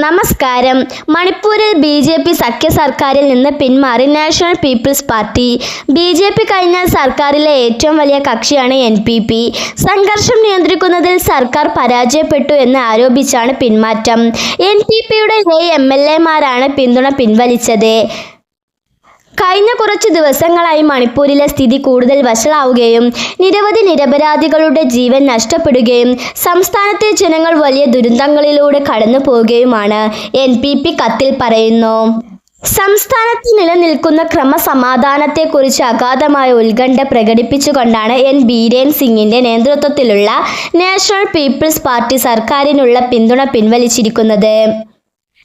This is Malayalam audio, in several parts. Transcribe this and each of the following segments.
നമസ്കാരം. മണിപ്പൂരിൽ ബി ജെ പി സഖ്യ സർക്കാരിൽ നിന്ന് പിന്മാറി national people's party. B J P കഴിഞ്ഞാൽ സർക്കാരിലെ ഏറ്റവും വലിയ കക്ഷിയാണ് എൻ പി പി. സംഘർഷം നിയന്ത്രിക്കുന്നതിൽ സർക്കാർ പരാജയപ്പെട്ടു എന്ന് ആരോപിച്ചാണ് പിന്മാറ്റം. എൻ പി പിയുടെ എം എൽ എമാരാണ് പിന്തുണ പിൻവലിച്ചത്. കഴിഞ്ഞ കുറച്ച് ദിവസങ്ങളായി മണിപ്പൂരിലെ സ്ഥിതി കൂടുതൽ വഷളാവുകയും നിരവധി നിരപരാധികളുടെ ജീവൻ നഷ്ടപ്പെടുകയും സംസ്ഥാനത്തെ ജനങ്ങൾ വലിയ ദുരന്തങ്ങളിലൂടെ കടന്നു പോവുകയുമാണ്. എൻ കത്തിൽ പറയുന്നു. സംസ്ഥാനത്ത് നിലനിൽക്കുന്ന ക്രമസമാധാനത്തെക്കുറിച്ച് അഗാധമായ ഉത്കണ്ഠ പ്രകടിപ്പിച്ചുകൊണ്ടാണ് എൻ ബീരേൻ സിംഗിന്റെ നേതൃത്വത്തിലുള്ള നാഷണൽ പീപ്പിൾസ് പാർട്ടി സർക്കാരിനുള്ള പിന്തുണ പിൻവലിച്ചിരിക്കുന്നത്.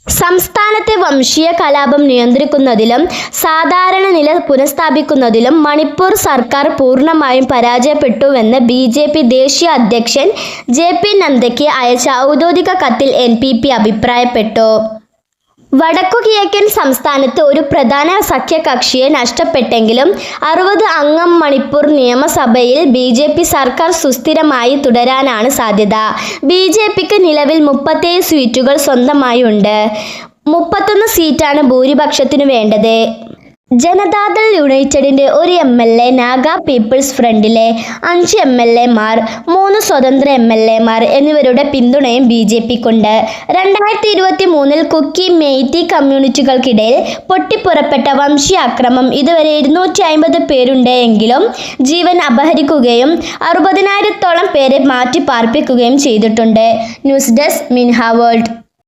സംസ്ഥാനത്തെ വംശീയ കലാപം നിയന്ത്രിക്കുന്നതിലും സാധാരണ നില പുനഃസ്ഥാപിക്കുന്നതിലും മണിപ്പൂർ സർക്കാർ പൂർണമായും പരാജയപ്പെട്ടുവെന്ന് ബി ജെ പി ദേശീയ അധ്യക്ഷൻ ജെ പി നന്ദയ്ക്ക് അയച്ച ഔദ്യോഗിക കത്തിൽ എൻ പി പി അഭിപ്രായപ്പെട്ടു. വടക്കുകിഴക്കൻ സംസ്ഥാനത്ത് ഒരു പ്രധാന സഖ്യകക്ഷിയെ നഷ്ടപ്പെട്ടെങ്കിലും അറുപത് അംഗം മണിപ്പൂർ നിയമസഭയിൽ ബി ജെ പി സർക്കാർ സുസ്ഥിരമായി തുടരാനാണ് സാധ്യത. ബി ജെ പിക്ക് നിലവിൽ മുപ്പത്തേഴ് സീറ്റുകൾ സ്വന്തമായുണ്ട്. മുപ്പത്തൊന്ന് സീറ്റാണ് ഭൂരിപക്ഷത്തിനു വേണ്ടത്. ജനതാദൾ യുണൈറ്റഡിന്റെ ഒരു M L A Naga people's ഫ്രണ്ടിലെ അഞ്ച് എം എൽ എമാർ മൂന്ന് സ്വതന്ത്ര എം എൽ എമാർ എന്നിവരുടെ പിന്തുണയും ബി ജെ പിക്കുണ്ട്. രണ്ടായിരത്തി ഇരുപത്തി മൂന്നിൽ കുക്കി മെയ്റ്റി കമ്മ്യൂണിറ്റികൾക്കിടയിൽ പൊട്ടിപ്പുറപ്പെട്ട വംശീയാക്രമം ഇതുവരെ ഇരുന്നൂറ്റി അമ്പത് പേരുണ്ട് എങ്കിലും ജീവൻ അപഹരിക്കുകയും അറുപതിനായിരത്തോളം പേരെ മാറ്റി പാർപ്പിക്കുകയും ചെയ്തിട്ടുണ്ട്. ന്യൂസ് ഡെസ്ക് മിൻഹ വേൾഡ്.